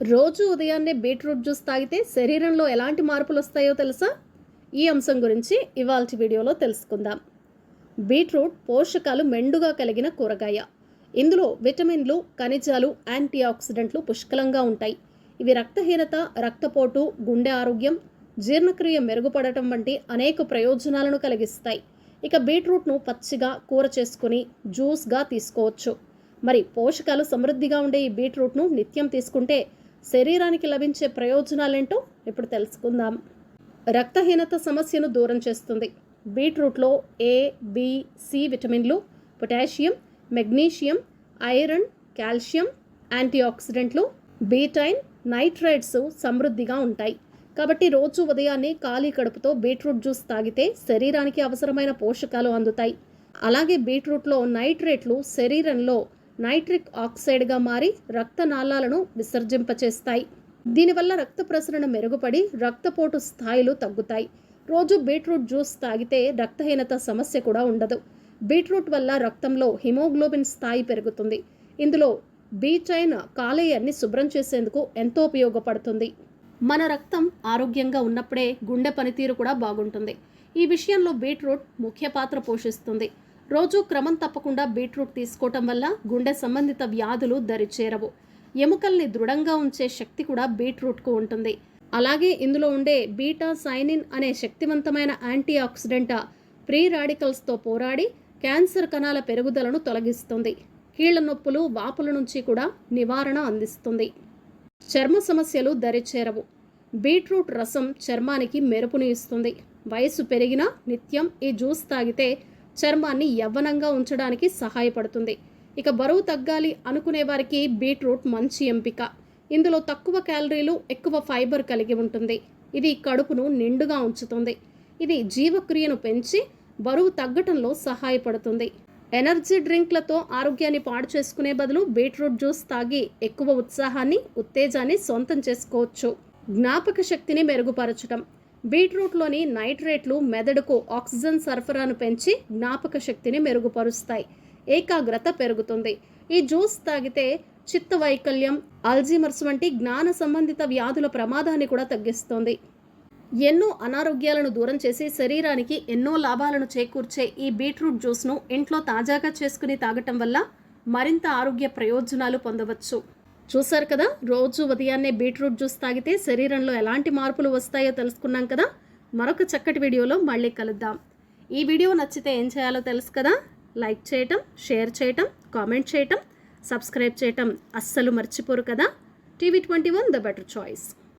రోజు ఉదయాన్నే beetroot juice తాగితే శరీరంలో ఎలాంటి మార్పులు వస్తాయో తెలుసా? ఈ అంశం గురించి ఇవాళ వీడియోలో తెలుసుకుందాం. బీట్రూట్ పోషకాలు మెండుగా కలిగిన కూరగాయ. ఇందులో విటమిన్లు ఖనిజాలు యాంటీ ఆక్సిడెంట్లు పుష్కలంగా ఉంటాయి. ఇవి రక్తహీనత రక్తపోటు గుండె ఆరోగ్యం జీర్ణక్రియ మెరుగుపడటం వంటి అనేక ప్రయోజనాలను కలిగిస్తాయి. ఇక బీట్రూట్ను పచ్చిగా కూర చేసుకుని జ్యూస్గా తీసుకోవచ్చు. మరి పోషకాలు సమృద్ధిగా ఉండే ఈ బీట్రూట్ను నిత్యం తీసుకుంటే శరీరానికి లభించే ప్రయోజనాలేంటో ఇప్పుడు తెలుసుకుందాం. రక్తహీనత సమస్యను దూరం చేస్తుంది. బీట్రూట్లో ఏ బి సి విటమిన్లు potassium magnesium iron calcium anti ఆక్సిడెంట్లు బీటైన్ నైట్రైట్స్ సమృద్ధిగా ఉంటాయి. కాబట్టి రోజు ఉదయాన్నే ఖాళీ కడుపుతో బీట్రూట్ జ్యూస్ తాగితే శరీరానికి అవసరమైన పోషకాలు అందుతాయి. అలాగే బీట్రూట్లో నైట్రేట్లు శరీరంలో నైట్రిక్ ఆక్సైడ్గా మారి రక్తనాళాలను విసర్జింపచేస్తాయి. దీనివల్ల రక్త ప్రసరణ మెరుగుపడి రక్తపోటు స్థాయిలు తగ్గుతాయి. రోజు బీట్రూట్ జ్యూస్ తాగితే రక్తహీనత సమస్య కూడా ఉండదు. బీట్రూట్ వల్ల రక్తంలో హిమోగ్లోబిన్ స్థాయి పెరుగుతుంది. ఇందులో బీచైన్ కాలేయాన్ని శుభ్రం చేసేందుకు ఎంతో ఉపయోగపడుతుంది. మన రక్తం ఆరోగ్యంగా ఉన్నప్పుడే గుండె పనితీరు కూడా బాగుంటుంది. ఈ విషయంలో బీట్రూట్ ముఖ్య పాత్ర పోషిస్తుంది. రోజు క్రమం తప్పకుండా బీట్రూట్ తీసుకోవటం వల్ల గుండె సంబంధిత వ్యాధులు దరిచేరవు ఎముకల్ని దృఢంగా ఉంచే శక్తి కూడా బీట్రూట్కు ఉంటుంది. అలాగే ఇందులో ఉండే బీటా సైనిన్ అనే శక్తివంతమైన యాంటీ ఆక్సిడెంట్ ప్రీ రాడికల్స్తో పోరాడి క్యాన్సర్ కణాల పెరుగుదలను తొలగిస్తుంది. కీళ్ళ నొప్పులు వాపుల నుంచి కూడా నివారణ అందిస్తుంది. చర్మ సమస్యలు దరిచేరవు బీట్రూట్ రసం చర్మానికి మెరుపుని ఇస్తుంది. వయసు పెరిగినా నిత్యం ఈ జ్యూస్ తాగితే చర్మాన్ని యవ్వనంగా ఉంచడానికి సహాయపడుతుంది. ఇక బరువు తగ్గాలి అనుకునే వారికి బీట్రూట్ మంచి ఎంపిక. ఇందులో తక్కువ క్యాలరీలు ఎక్కువ ఫైబర్ కలిగి ఉంటుంది. ఇది కడుపును నిండుగా ఉంచుతుంది. ఇది జీవక్రియను పెంచి బరువు తగ్గటంలో సహాయపడుతుంది. ఎనర్జీ డ్రింక్లతో ఆరోగ్యాన్ని పాడు చేసుకునే బదులు బీట్రూట్ జ్యూస్ తాగి ఎక్కువ ఉత్సాహాన్ని ఉత్తేజాన్ని సొంతం చేసుకోవచ్చు. జ్ఞాపక శక్తిని మెరుగుపరచటం. బీట్రూట్లోని నైట్రేట్లు మెదడుకు ఆక్సిజన్ సరఫరాను పెంచి జ్ఞాపక శక్తిని మెరుగుపరుస్తాయి. ఏకాగ్రత పెరుగుతుంది. ఈ జ్యూస్ తాగితే చిత్త వైకల్యం అల్జీమర్స్ వంటి జ్ఞాన సంబంధిత వ్యాధుల ప్రమాదాన్ని కూడా తగ్గిస్తుంది. ఎన్నో అనారోగ్యాలను దూరం చేసి శరీరానికి ఎన్నో లాభాలను చేకూర్చే ఈ బీట్రూట్ జ్యూస్ను ఇంట్లో తాజాగా చేసుకుని తాగటం వల్ల మరింత ఆరోగ్య ప్రయోజనాలు పొందవచ్చు. చూసారు కదా? రోజు ఉదయాన్నే బీట్రూట్ జ్యూస్ తాగితే శరీరంలో ఎలాంటి మార్పులు వస్తాయో తెలుసుకున్నాం కదా? మరొక చక్కటి వీడియోలో మళ్ళీ కలుద్దాం. ఈ వీడియో నచ్చితే ఏం చేయాలో తెలుసు కదా? లైక్ చేయటం షేర్ చేయటం కామెంట్ చేయటం సబ్స్క్రైబ్ చేయటం అస్సలు మర్చిపోరు కదా? TV twenty one the better choice.